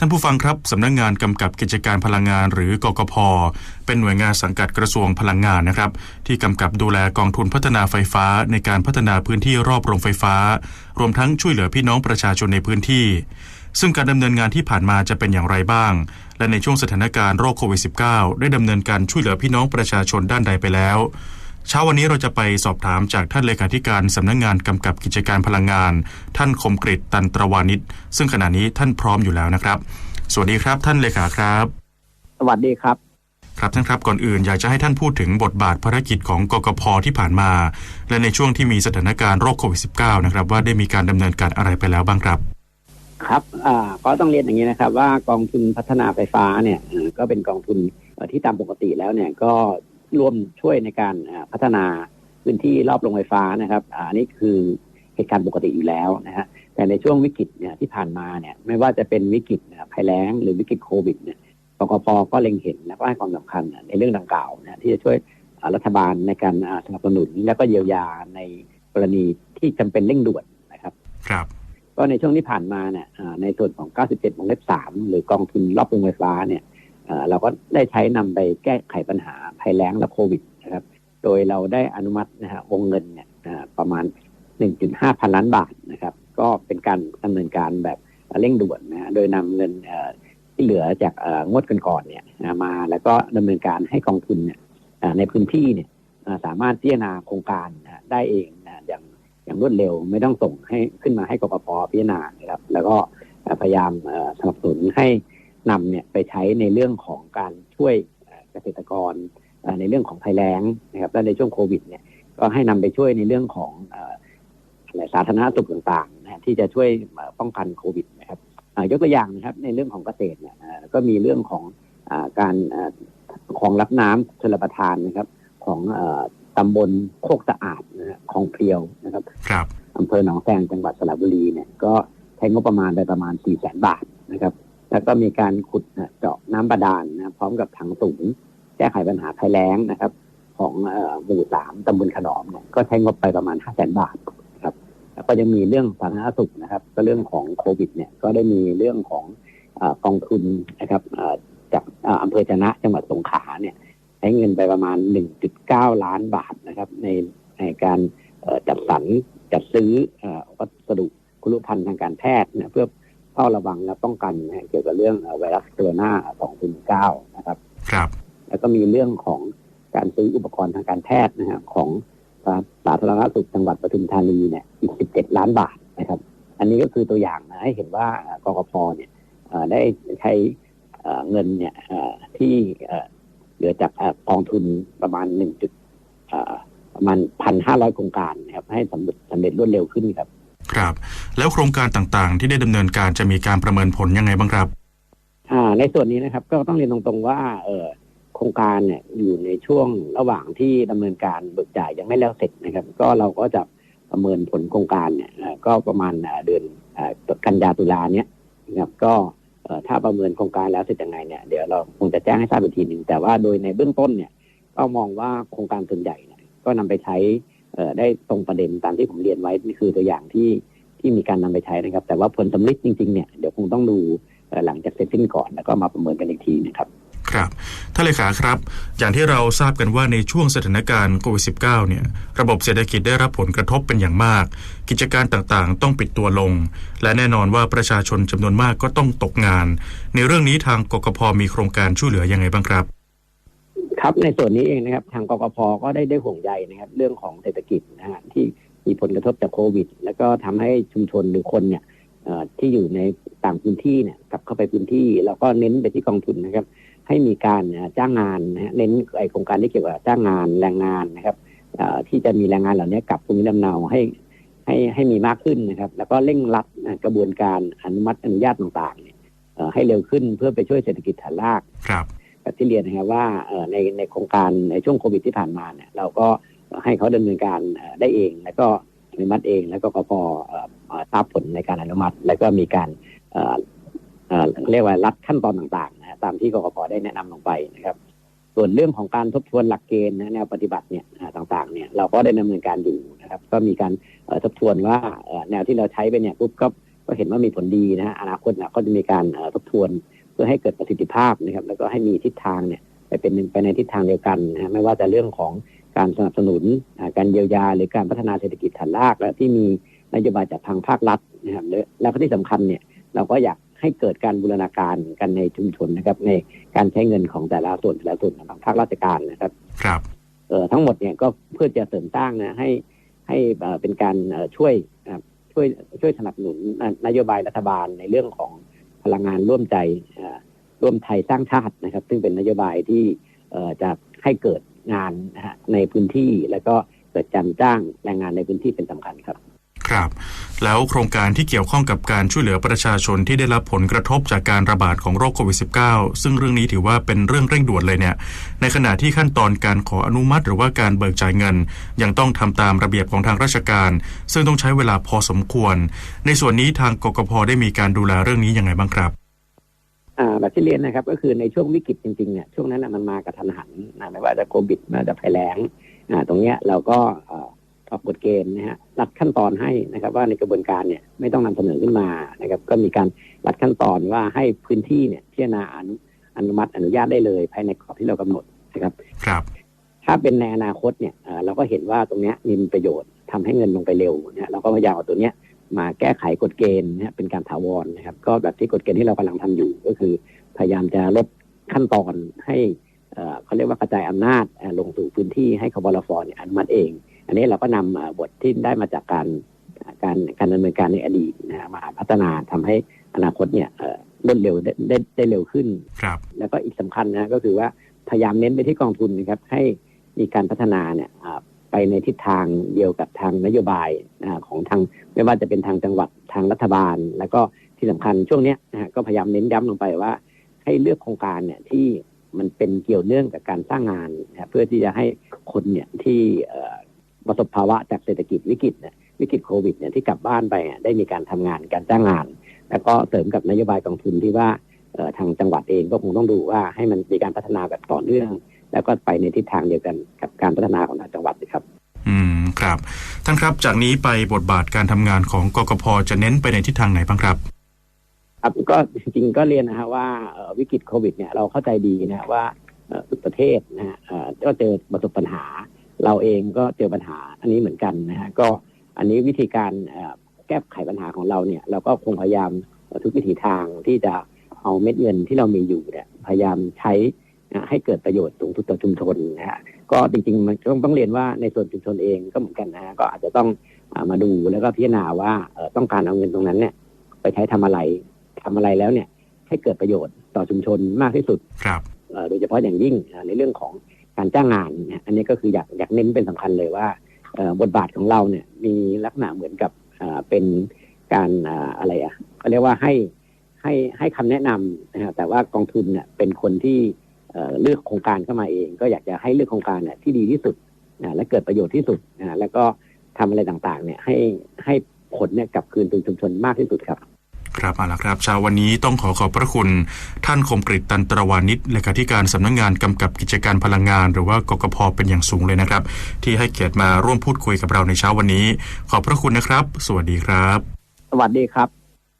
ท่านผู้ฟังครับสำนักงงานกำกับกิจการพลังงานหรือกกพ เป็นหน่วยงานสังกัดกระทรวงพลังงานนะครับ ที่กำกับดูแลกองทุนพัฒนาไฟฟ้าในการพัฒนาพื้นที่รอบโรงไฟฟ้า รวมทั้งช่วยเหลือพี่น้องประชาชนในพื้นที่ ซึ่งการดำเนินงานที่ผ่านมาจะเป็นอย่างไรบ้าง และในช่วงสถานการณ์โรคโควิด -19 ได้ดำเนินการช่วยเหลือพี่น้องประชาชนด้านใดไปแล้ว เช้าวันนี้เราจะไปสอบถามจากท่านเลขาธิการสำนักงงานกำกับกิจการพลังงาน ท่านคมกริตตันตรวานิชซึ่งขณะนี้ท่านพร้อมอยู่แล้วนะครับ สวัสดีครับท่านเลขาครับ สวัสดีครับ ครับท่านครับก่อนอื่นอยากจะให้ท่านพูดถึงบทบาทภารกิจของกกพที่ผ่านมา และในช่วงที่มีสถานการณ์โรคโควิด -19 นะครับว่าได้มีการดำเนินการอะไรไปแล้วบ้างครับครับอ่าก็ต้องเรียนอย่างนี้นะครับว่ากองทุนพัฒนาไฟฟ้าเนี่ยก็เป็นกองทุนที่ตามปกติแล้วเนี่ยก็ ร่วมช่วยในการพัฒนาพื้นที่รอบโรงไฟฟ้านะครับอันนี้คือเหตุการณ์ปกติอยู่แล้วนะฮะแต่ในช่วงวิกฤตเนี่ยที่ผ่านมาเนี่ยไม่ว่าจะเป็นวิกฤตภัยแล้งหรือวิกฤตโควิดเนี่ยกกพก็เล็งเห็นและก็ให้ความสำคัญในเรื่องดังกล่าวนะที่จะช่วยรัฐบาลในการสนับสนุนและก็เยียวยาในกรณีที่จำเป็นเร่งด่วนนะครับ ครับ ก็ในช่วงที่ผ่านมาเนี่ยในส่วนของ 97วงเล็บ3หรือกองทุนรอบโรงไฟฟ้าเนี่ย เราก็ได้ใช้นำไปแก้ไขปัญหาภัยแล้งและโควิดนะครับ โดยเราได้อนุมัตินะฮะวงเงินเนี่ยประมาณ 1.5 พันล้านบาทนะครับ ก็เป็นการดำเนินการแบบเร่งด่วนนะโดยนำเงินที่เหลือจากงวดก,ก่อนเนี่ยมาแล้วก็ดำเนินการให้กองทุนเนี่ยในพื้นที่เนี่ยสามารถพิจารณาโครงการได้เองอย่างอย่างรวดเร็วไม่ต้องส่งให้ขึ้นมาให้กรกพพิจารณานะครับ แล้วก็พยายามสนับสนุนให้ นำเนี่ยไปใช้ในเรื่องของการช่วยเกษตรกรในเรื่องของภัยแล้งนะครับและในช่วงโควิดเนี่ยก็ให้นำไปช่วยในเรื่องของสาธารณสุขต่างๆนะที่จะช่วยป้องกันโควิดนะครับยกตัวอย่างนะครับในเรื่องของเกษตรเนี่ยก็มีเรื่องของการของรับน้ำชลประทานนะครับของตำบลโคกสะอาดนะของเพลียวนะครับครับอำเภอหนองแซงจังหวัดสระบุรีเนี่ยก็ใช้งบประมาณไปประมาณ4แสนบาทนะครับ แล้วก็มีการขุดเจาะน้ำบาดาลนะพร้อมกับถังสูงแก้ไขปัญหาภัยแล้งนะครับ ของหมู่สามตำบลขนอมเนี่ยก็ใช้งบไปประมาณห้าแสนบาทครับ แล้วก็ยังมีเรื่องสาธารณสุขนะครับ ก็เรื่องของโควิด เนี่ยก็ได้มีเรื่องของกองทุนนะครับจากอำเภอชนะจังหวัดสงขลาเนี่ยใช้เงินไปประมาณ 1.9 ล้านบาทนะครับ ในในการจัดสรรจัดซื้อวัสดุคุณรุภัณฑ์ทางการแพทย์เนี่ยเพื่อ เฝ้าระวังและป้องกันเกี่ยวกับเรื่องไวรัสโคโรนา2019นะครับ ครับ แล้วก็มีเรื่องของการซื้ออุปกรณ์ทางการแพทย์นะฮะของสาธารณสุขจังหวัดปทุมธานีเนี่ยอีก 17 ล้านบาทนะครับ อันนี้ก็คือตัวอย่างนะให้เห็นว่ากกพเนี่ยได้ใช้เงินเนี่ยที่เหลือจากกองทุนประมาณหนึ่งจุดประมาณพันห้าร้อยโครงการนะครับให้สำเร็จสำเร็จรวดเร็วขึ้นครับ ครับ แล้วโครงการต่างๆ ที่ได้ดำเนินการจะมีการประเมินผลยังไงบ้างครับอ่าในส่วนนี้นะครับก็ต้องเรียนตรงๆว่าเออโครงการเนี่ยอยู่ในช่วงระหว่างที่ดำเนินการเบิกจ่ายยังไม่แล้วเสร็จนะครับ ก็เราก็จะประเมินผลโครงการเนี่ยก็ประมาณเดือนกันยาตุลาเนี้ยนะครับก็ถ้าประเมินโครงการแล้วเสร็จยังไงเนี่ยเดี๋ยวเราคงจะแจ้งให้ทราบอีกทีหนึ่งแต่ว่าโดยในเบื้องต้นเนี่ยก็มองว่าโครงการส่วนใหญ่เนี่ยก็นำไปใช้ ได้ตรงประเด็นตามที่ผมเรียนไว้นี่คือตัวอย่างที่ที่มีการนำไปใช้นะครับ แต่ว่าผลสำลิดจริงๆเนี่ยเดี๋ยวคงต้องดูหลังจากเสร็จสิ้นก่อนแล้วก็มาประเมินกันอีกทีนะครับครับท่านเลขาครับ อย่างที่เราทราบกันว่าในช่วงสถานการณ์โควิด -19 เนี่ย ระบบเศรษฐกิจได้รับผลกระทบเป็นอย่างมาก กิจการต่างๆ ต้องปิดตัวลง และแน่นอนว่าประชาชนจำนวนมากก็ต้องตกงาน ในเรื่องนี้ทางกกพมีโครงการช่วยเหลือยังไงบ้างครับ ครับในส่วนนี้เองนะครับ ทางกกพก็ได้ได้ห่วงใยนะครับ เรื่องของเศรษฐกิจนะฮะที่มีผลกระทบจากโควิด แล้วก็ทำให้ชุมชนหรือคนเนี่ยที่อยู่ในต่างพื้นที่เนี่ยกลับเข้าไปพื้นที่ แล้วก็เน้นไปที่กองทุนนะครับ ให้มีการจ้างงานนะเน้นไอโครงการที่เกี่ยวกับจ้างงานแรงงานนะครับที่จะมีแรงงานเหล่านี้กลับภูมิลำเนาให้ให้ให้มีมากขึ้นนะครับ แล้วก็เร่งรัดกระบวนการอนุมัติอนุญาตต่างๆเนี่ยให้เร็วขึ้นเพื่อไปช่วยเศรษฐกิจฐานรากครับ แบบที่เรียนนะครับว่าในในโครงการในช่วงโควิดที่ผ่านมาเนี่ยเราก็ให้เขาดำเนินการได้เอง แล้วก็อนุมัติเอง แล้วก็กพทราบผลในการอนุมัติ แล้วก็มีการเรียกว่ารัดขั้นตอนต่างๆนะตามที่กกพได้แนะนำลงไปนะครับ ส่วนเรื่องของการทบทวนหลักเกณฑ์แนวปฏิบัติเนี่ยต่างๆเนี่ยเราก็ได้ดำเนินการอยู่นะครับ ก็มีการทบทวนว่าแนวที่เราใช้ไปเนี่ยปุ๊บก็ก็เห็นว่ามีผลดีนะฮะอนาคตเนี่ยก็จะมีการทบทวน พื่อให้เกิดประสิทธิภาพนะครับ แล้วก็ให้มีทิศทางเนี่ยไปเป็นไปในทิศทางเดียวกันนะฮะไม่ว่าจะเรื่องของการสนับสนุนอ่าการเยียวยา หรือการพัฒนาเศรษฐกิจฐานรากและที่มีนโยบายจากทางภาครัฐนะครับและแล้วก็ที่สำคัญเนี่ยเราก็อยากให้เกิดการบูรณาการกันในชุมชนนะครับ ในการใช้เงินของแต่ละส่วนแต่ละส่วนของภาคราชการนะครับ ครับเอ่อทั้งหมดเนี่ยก็เพื่อจะเสริมสร้างนะให้ให้เอ่อเป็นการเอ่อช่วยอ่าช่วยช่วยสนับสนุนนนโยบายรัฐบาลในเรื่องของ พลังงานร่วมใจร่วมไทยสร้างชาตินะครับ ซึ่งเป็นนโยบายที่จะให้เกิดงานในพื้นที่ แล้วก็เกิดการจ้างแรงงานในพื้นที่เป็นสำคัญครับ ครับ แล้วโครงการที่เกี่ยวข้องกับการช่วยเหลือประชาชนที่ได้รับผลกระทบจากการระบาดของโรคโควิด -19 ซึ่งเรื่องนี้ถือว่าเป็นเรื่องเร่งด่วนเลยเนี่ย ในขณะที่ขั้นตอนการขออนุมัติ หรือว่าการเบิกจ่ายเงิน ยังต้องทำตามระเบียบของทางราชการ ซึ่งต้องใช้เวลาพอสมควร ในส่วนนี้ทางกกพได้มีการดูแลเรื่องนี้ยังไงบ้างครับอ่าแบบที่เรียนนะครับก็คือในช่วงวิกฤตจริงๆเนี่ยช่วงนั้นมันมากระทันหันไม่ว่าจะโควิดมาจะภัยแล้งตรงเนี้ยเราก็ อ่อออกกฎเกณฑ์นะฮะรัดขั้นตอนให้นะครับ ว่าในกระบวนการเนี่ยไม่ต้องนำเสนอขึ้นมานะครับ ก็มีการรัดขั้นตอนว่าให้พื้นที่เนี่ยพิจารณาอนุอนุมัติอนุญาตได้เลย ภายในกรอบที่เรากำหนดนะครับ ครับ ถ้าเป็นในอนาคตเนี่ยเอ่อเราก็เห็นว่าตรงเนี้ยมีประโยชน์ทำให้เงินลงไปเร็วเนี่ยเราก็พยายามเอาตัวเนี้ยมาแก้ไขกฎเกณฑ์นะฮะเป็นการถาวรนะครับ ก็แบบที่กฎเกณฑ์ที่เรากำลังทำอยู่ ก็คือ พยายามจะลดขั้นตอนให้เอ่อเขาเรียกว่ากระจายอำนาจเอ่อลงสู่พื้นที่ให้คบลฟเนี่ยอนุมัติเอง อันนี้เราก็นำเอ่อบทที่ได้มาจากการการการดำเนินการในอดีตนะฮะมาพัฒนาทำให้อนาคตเนี่ยเอ่อรวดเร็วได้ได้ได้เร็วขึ้นครับแล้วก็อีกสำคัญนะก็คือว่าพยายามเน้นไปที่กองทุนนะครับให้มีการพัฒนาเนี่ยอ่าไปในทิศทางเดียวกับทางนโยบายอ่าของทางไม่ว่าจะเป็นทางจังหวัดทางรัฐบาล แล้วก็ที่สำคัญช่วงเนี้ยนะฮะก็พยายามเน้นย้ำลงไปว่า ให้เลือกโครงการเนี่ยที่มันเป็นเกี่ยวเนื่องกับการสร้างงานนะเพื่อที่จะให้คนเนี่ยที่เอ่อ ประสบภาวะจากเศรษฐกิจวิกฤตเนี่ยวิกฤตโควิดเนี่ยที่กลับบ้านไปอะได้มีการทำงานการจ้างงาน แล้วก็เสริมกับนโยบายกองทุนที่ว่าเอ่อทางจังหวัดเองก็คงต้องดูว่าให้มันมีการพัฒนาแบบต่อเนื่อง แล้วก็ไปในทิศทางเดียวกันกับการพัฒนาของทางจังหวัดนะครับ อืมครับ ท่านครับจากนี้ไปบทบาทการทำงานของกกพจะเน้นไปในทิศทางไหนบ้างครับครับก็จริงๆก็เรียนนะฮะว่าเอ่อวิกฤตโควิดเนี่ยเราเข้าใจดีนะฮะว่าเอ่อทุกประเทศนะฮะเอ่อก็เจอประสบปัญหา เราเองก็เจอปัญหาอันนี้เหมือนกันนะฮะก็อันนี้วิธีการเอ่อแก้ไขปัญหาของเราเนี่ย เราก็คงพยายามเอ่อทุกวิถีทางที่จะเอาเม็ดเงินที่เรามีอยู่เนี่ย พยายามใช้นะให้เกิดประโยชน์สูงสุดต่อชุมชนนะฮะก็จริงๆมันต้องต้องเรียนว่าในส่วนชุมชนเองก็เหมือนกันนะฮะก็อาจจะต้องอ่ามาดูแล้วก็พิจารณาว่าเอ่อต้องการเอาเงินตรงนั้นเนี่ย ไปใช้ทำอะไรทำอะไรแล้วเนี่ย ให้เกิดประโยชน์ต่อชุมชนมากที่สุดครับเอ่อโดยเฉพาะอย่างยิ่งเอ่อในเรื่องของ การจ้างงานเนี่ยอันนี้ก็คืออยากอยากเน้นเป็นสำคัญเลยว่าบทบาทของเราเนี่ยมีลักษณะเหมือนกับเป็นการอะไรอะเขาเรียกว่าให้ให้ให้คำแนะนำนะฮะแต่ว่ากองทุนเนี่ยเป็นคนที่เลือกโครงการเข้ามาเอง ก็อยากจะให้เลือกโครงการเนี่ยที่ดีที่สุดนะและเกิดประโยชน์ที่สุดนะแล้วก็ทำอะไรต่างๆ เนี่ยให้ให้ผลเนี่ยกลับคืนสู่ชุมชนมากที่สุดครับ ครับเอาละครับเช้าวันนี้ต้องขอขอบพระคุณท่านคมกริตตันตรวานิชเลขาธิการสำนักงานกำกับกิจการพลังงาน หรือว่ากกพเป็นอย่างสูงเลยนะครับ ที่ให้เกียรติมาร่วมพูดคุยกับเราในเช้าวันนี้ ขอบพระคุณนะครับ สวัสดีครับ สวัสดีครับ